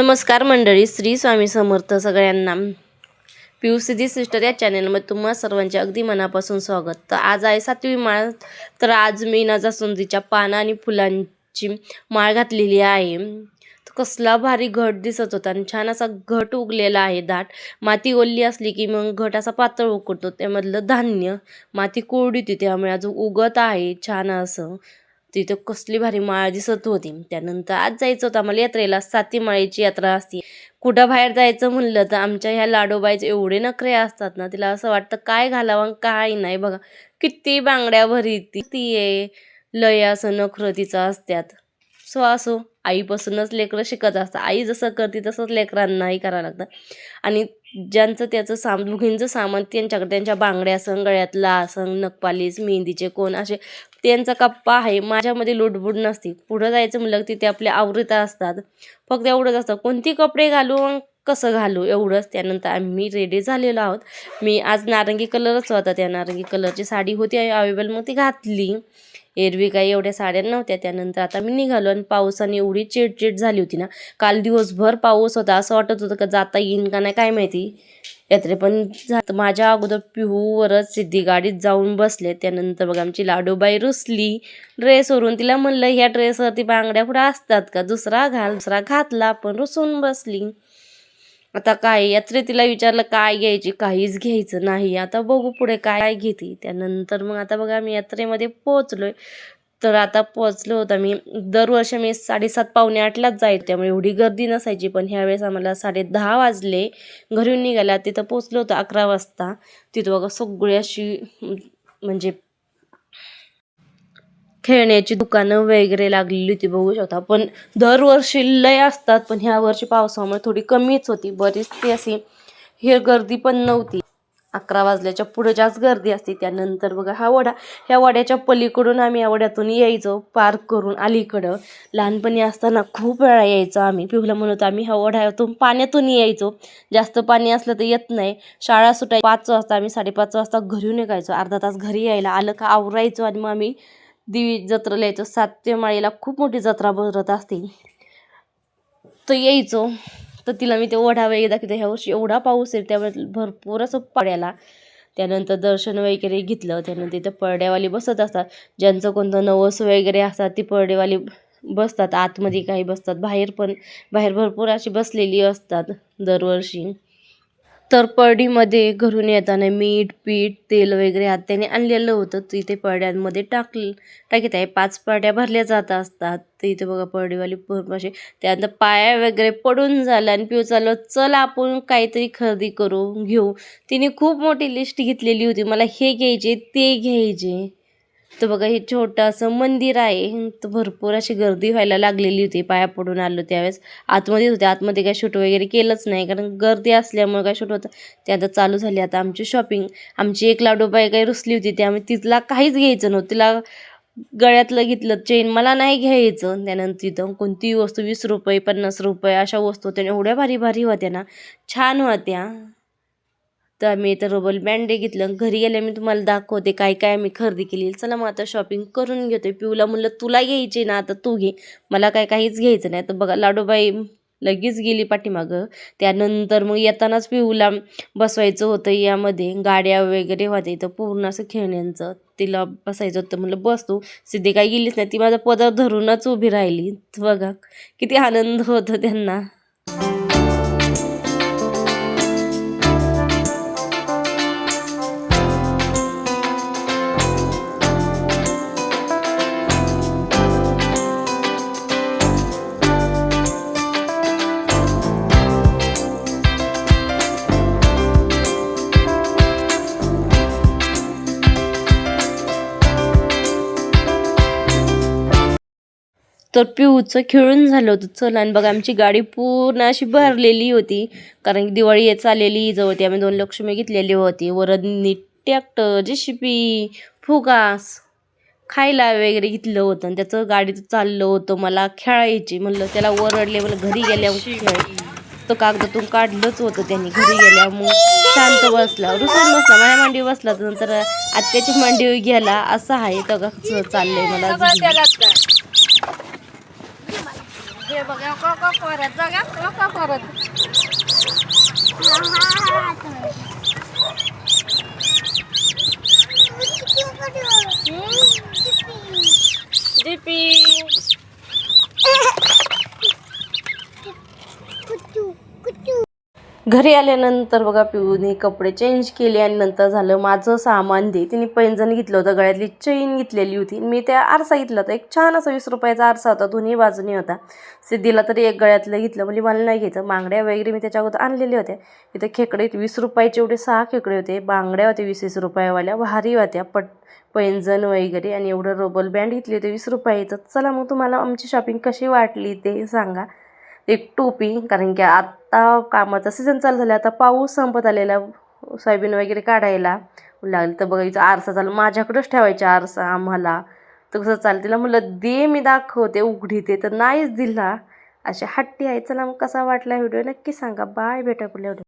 नमस्कार मंडळी श्री स्वामी समर्थ सगळ्यांना. पियू सिद्धी सिस्टर या चॅनलमध्ये तुम्हा सर्वांचे अगदी मनापासून स्वागत. तर आज आहे सातवी माळ. तर आज मी ना पानं आणि फुलांची माळ घातलेली आहे. तर कसला भारी घट दिसत होता आणि छान असा घट उगलेला आहे दाट. माती ओलली असली की मग घट असा पातळ उकडतो. त्यामधलं धान्य माती कोरडी होती त्यामुळे अजून उगत आहे छान असं. तिथं कसली भारी माळ दिसत होती. त्यानंतर आज जायचं होतं आम्हाला यात्रेला. साती माळेची यात्रा असते. कुठं बाहेर जायचं म्हणलं तर आमच्या ह्या लाडोबाईचे एवढे नखरे असतात ना तिला असं वाटतं काय घालावं आणि काय नाही बघा. किती बांगड्या भरी ती आहे. लय असं नखरं तिचं असत्यात. सो असो. आईपासूनच लेकरं शिकत असतात. आई जसं करते तसंच लेकरांनाही करावं लागतं. आणि ज्यांचं त्याचं साम दोघींचं सामान त्यांच्याकडे त्यांच्या बांगड्या असं गळ्यातला असं नखपालीस मेहंदीचे कोण असे त्यांचा कप्पा आहे. माझ्यामध्ये लुडबुड नसते. पुढं जायचं म्हणलं की ते आपले आवृत्त असतात. फक्त एवढंच असतं. कोणती कपडे घालू? कसं घालू एवढंच. त्यानंतर आम्ही रेडी झालेलो आहोत. मी आज नारंगी कलरच होता. त्या नारंगी कलरची साडी होती अवेलेबल मग ती घातली. एरवी काही एवढ्या साड्या नव्हत्या. त्यानंतर आता मी निघालो आणि पावसाने एवढी चिडचिड झाली होती ना. काल दिवसभर पाऊस होता. असं वाटत होतं का जाता येईन का नाही काय माहिती. यात्रे पण जात माझ्या अगोदर पिहूवरच सिद्धी गाडीत जाऊन बसले. त्यानंतर बघा आमची लाडूबाई रुसली. ड्रेसवरून तिला म्हणलं ह्या ड्रेसवरती बांगड्या पुढे असतात का? दुसरा घाल. दुसरा घातला पण रुसून बसली. आता काय यात्रे तिला विचारलं काय घ्यायची? काहीच घ्यायचं नाही. आता बघू पुढे काय घेते. त्यानंतर मग आता बघा मी यात्रेमध्ये पोहोचलोय. तर आता पोहोचलो होता मी दरवर्षी मी साडेसात पावणे आठलाच जायचं. त्यामुळे एवढी गर्दी नसायची पण ह्यावेळेस आम्हाला साडे दहा वाजले. घरून निघाल्या तिथं पोचलो होतो अकरा वाजता. तिथं बघा सगळी अशी म्हणजे खेळण्याची दुकानं वगैरे लागलेली होती बघू शकता. पण दरवर्षी लय असतात पण ह्या वर्षी पावसामुळे थोडी कमीच होती. बरीच ती अशी हे गर्दी पण नव्हती. अकरा वाजल्याच्या पुढे जास्त गर्दी असते त्यानंतर बघा हा वडा. ह्या वड्याच्या पलीकडून आम्ही या वड्यातून यायचो पार्क करून अलीकडं. लहानपणी असताना खूप वेळा यायचो आम्ही. पिवला म्हणतो आम्ही ह्या वड्यातून पाण्यातून यायचो. जास्त पाणी असलं तर येत नाही. शाळा सुटाय पाच वाजता आम्ही साडेपाच वाजता घरी निघायचो. अर्धा तास घरी यायला आलं का आवरायचो आणि मग आम्ही दिवी जत्रेला यायचो सातव्या माळीला खूप मोठी जत्रा भरत असते. तर यायचो. तर तिला मी ते ओढा वगैरे दाखवतो. ह्या वर्षी एवढा पाऊस आहे त्यामुळे भरपूर असं पड्याला. त्यानंतर दर्शन वगैरे घेतलं. त्यानंतर तिथं पडड्यावाली बसत असतात. ज्यांचं कोणतं नवस वगैरे असतात ती पडडेवाली बसतात. आतमध्ये काही बसतात. बाहेर पण बाहेर भरपूर अशी बसलेली असतात दरवर्षी. तर परडीमध्ये घरून येताना मीठ पीठ तेल वगैरे हात त्याने आणलेलं होतं. तिथे पडड्यांमध्ये टाकलं. टाकीत आहे पाच पडड्या भरल्या जात असतात. तर इथे बघा परडीवाली पूर्ण असे त्यानंतर पाया वगैरे पडून झाला आणि पिऊ चाललो. चल आपण काहीतरी खरेदी करू घेऊ. तिने खूप मोठी लिस्ट घेतलेली होती. मला हे घ्यायचे ते घ्यायचे. तर बघा हे छोटं असं मंदिर आहे. तर भरपूर अशी गर्दी व्हायला लागलेली होती. पाया पडून आलो त्यावेळेस. आतमध्ये होते. आतमध्ये काय शूट वगैरे केलंच नाही. कारण गर्दी असल्यामुळे काय शूट होतं. ते आता चालू झाली. आता आमची शॉपिंग. आमची एक लाडोबाई काही रुसली होती. त्यामुळे तिला काहीच घ्यायचं नव्हतं. तिला गळ्यातलं घेतलं. चेन मला नाही घ्यायचं. त्यानंतर तिथं कोणतीही वस्तू वीस रुपये पन्नास रुपये अशा वस्तू होत्या. एवढ्या भारी भारी होत्या ना. छान होत्या. तर आम्ही इथं रबल बँडे घेतलं घरी गेल्या मी तुम्हाला दाखवते काय काय आम्ही खरेदी केली. चला मग आता शॉपिंग करून घेतोय. पिऊला म्हणलं तुला घ्यायची ना आता तू घे. मला काय काहीच घ्यायचं नाही. तर बघा लाडूबाई लगेच गेली पाठीमागं. त्यानंतर मग येतानाच पिऊला बसवायचं होतं यामध्ये. गाड्या वगैरे होत्या इथं पूर्ण असं खेळण्यांचं. तिला बसायचं होतं. म्हणलं बस तू. सिद्धी काही गेलीच नाही. ती माझा पदर धरूनच उभी राहिली. बघा किती आनंद होतो त्यांना. तर पिऊचं खेळून झालं होतं. चल आणि बघा आमची गाडी पूर्ण अशी भरलेली होती. कारण की दिवाळी येत चाललेली जवळ होती आम्ही दोन लक्ष्मी घेतलेली होती. वरदनी ट्रॅक्टर जेसीबी फुगास खायला वगैरे घेतलं होतं. आणि त्याचं गाडीचं चाललं होतं मला खेळायची. म्हणलं त्याला ओरडले मला घरी गेल्या तो कागदातून काढलंच होतं त्यांनी घरी गेल्या मग शांत बसला रुसून बसला माझ्या मांडीवर बसला. तर नंतर आत्याच्या मांडीवर गेला. असं आहे तर कसं चाललंय मला हे बघा का का परत बघा का का परत घरी आल्यानंतर बघा पिऊने कपडे चेंज केले आणि नंतर झालं माझं सामान दे. तिने पैंजण घेतलं होतं गळ्यातली चेन घेतलेली होती. मी त्या आरसा घेतला होता. एक छान असा वीस रुपयाचा आरसा होता दोन्ही बाजूने होता. सिद्धीला तरी एक गळ्यातलं घेतलं म्हणजे मला नाही घ्यायचं. बांगड्या वगैरे मी त्याच्या अगोदर आणलेल्या होत्या. इथे खेकडे वीस रुपयाचे एवढे सहा खेकडे होते. बांगड्या होते वीस वीस रुपयावाल्या भारी होत्या पट पैंजण वगैरे. आणि एवढं रोबल बँड घेतली होती वीस रुपयाचं. चला मग तुम्हाला आमची शॉपिंग कशी वाटली ते सांगा. एक टोपी कारण की आत्ता कामाचा सीझन चालू झाला आता पाऊस संपत आलेला सोयाबीन वगैरे काढायला. लागलं तर बघायचं आरसा चालू माझ्याकडंच ठेवायचा आरसा आम्हाला. तर कसं चालतं तिला म्हणलं दे मी दाखवते उघडीते तर नाहीच दिला. असे हट्टी आहे चला मग कसा वाटला व्हिडिओ नक्की सांगा. बाय भेटा पुढल्या व्हिडिओ